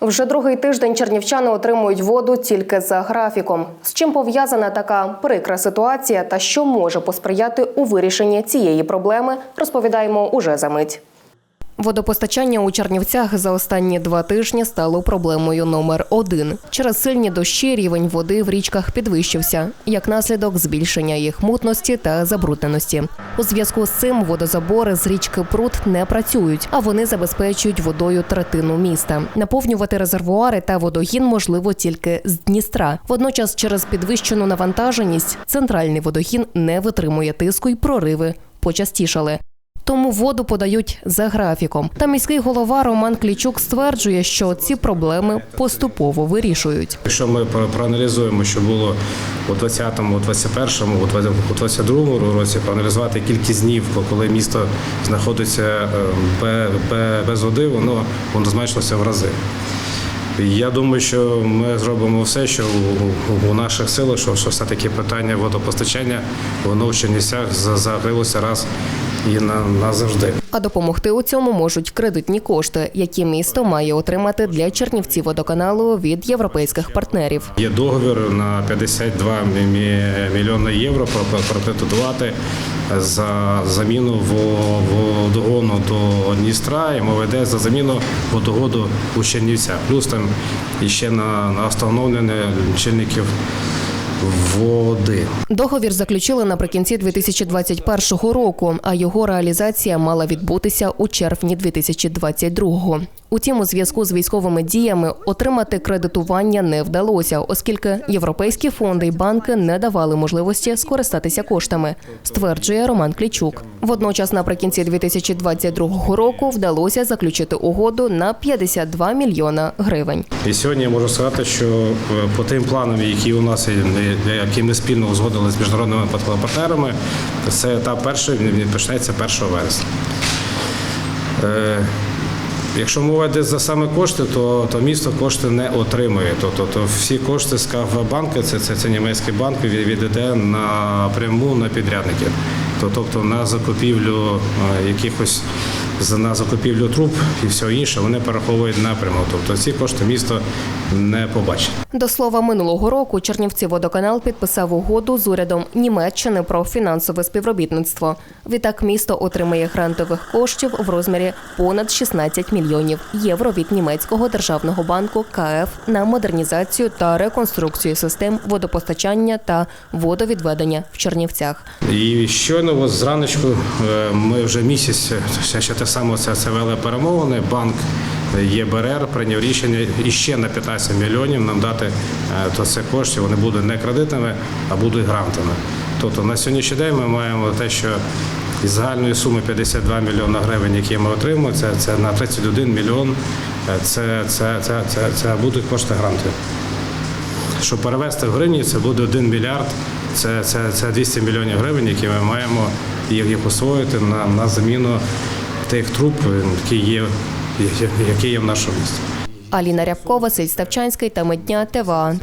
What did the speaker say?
Вже другий тиждень чернівчани отримують воду тільки за графіком. З чим пов'язана така прикра ситуація та що може посприяти у вирішенні цієї проблеми, розповідаємо уже за мить. Водопостачання у Чернівцях за останні два тижні стало проблемою номер один. Через сильні дощі рівень води в річках підвищився, як наслідок збільшення їх мутності та забрудненості. У зв'язку з цим водозабори з річки Прут не працюють, а вони забезпечують водою третину міста. Наповнювати резервуари та водогін можливо тільки з Дністра. Водночас, через підвищену навантаженість, центральний водогін не витримує тиску й прориви почастішали. Тому воду подають за графіком. Та міський голова Роман Клічук стверджує, що ці проблеми поступово вирішують. Якщо ми проаналізуємо, що було у 20-му, у 21-му, у 20- 22-му році, проаналізувати кількість днів, коли місто знаходиться е, бе- без води, воно, воно зменшилося в рази. Я думаю, що ми зробимо все, що у, наших силах, що, що все-таки питання водопостачання, воно в Чернівцях за- закрилося раз і на, назавжди. А допомогти у цьому можуть кредитні кошти, які місто має отримати для Чернівців водоканалу від європейських партнерів. Є договір на 52 мі- мі- мільйони євро про- про- за заміну водогону до Дністра, і мова йде за заміну водогоду у Чернівцях. Плюс там іще на, на встановлення лічильників води. Договір заключили наприкінці 2021 року, а його реалізація мала відбутися у червні 2022. Утім, у зв'язку з військовими діями отримати кредитування не вдалося, оскільки європейські фонди й банки не давали можливості скористатися коштами, стверджує Роман Клічук. Водночас, наприкінці 2022 року вдалося заключити угоду на 52 мільйона гривень. І сьогодні я можу сказати, що е, по тим планам, які у нас е, які ми спільно узгодили з міжнародними партнерами, це він він почнеться 1 вересня. Якщо мова йде за саме кошти, то, то місто кошти не отримує. Тобто то всі кошти з банку, це, це, це німецький банк, від- відійде напряму на підрядників. То- Тобто на закупівлю якихось за- на закупівлю труб і все інше вони перераховують напряму. Тобто ці кошти місто не побачить. До слова, минулого року Чернівці водоканал підписав угоду з урядом Німеччини про фінансове співробітництво. Відтак місто отримає грантових коштів в розмірі понад 16 мільйонів євро від німецького державного банку КФ на модернізацію та реконструкцію систем водопостачання та водовідведення в Чернівцях. І щойно от зраночку е, ми вже місяць ще, те саме це, це вели перемовини. Банк ЄБРР прийняв рішення іще на 15 мільйонів нам дати е, то це коштів. Вони будуть не кредитами, а будуть грантами. Тобто на сьогоднішній день ми маємо те, що із загальної суми 52 мільйони гривень, які ми отримуємо, це, це на 31 мільйон. е, Це, це, це, це, це будуть кошти грантів. Щоб перевести в гривні, це буде 1 мільярд, це, це, це 200 мільйонів гривень, які ми маємо їх освоїти на, на заміну тих труб, які є, які є в нашому місті. Аліна Рябкова, Василь Ставчанський та Медня ТВА.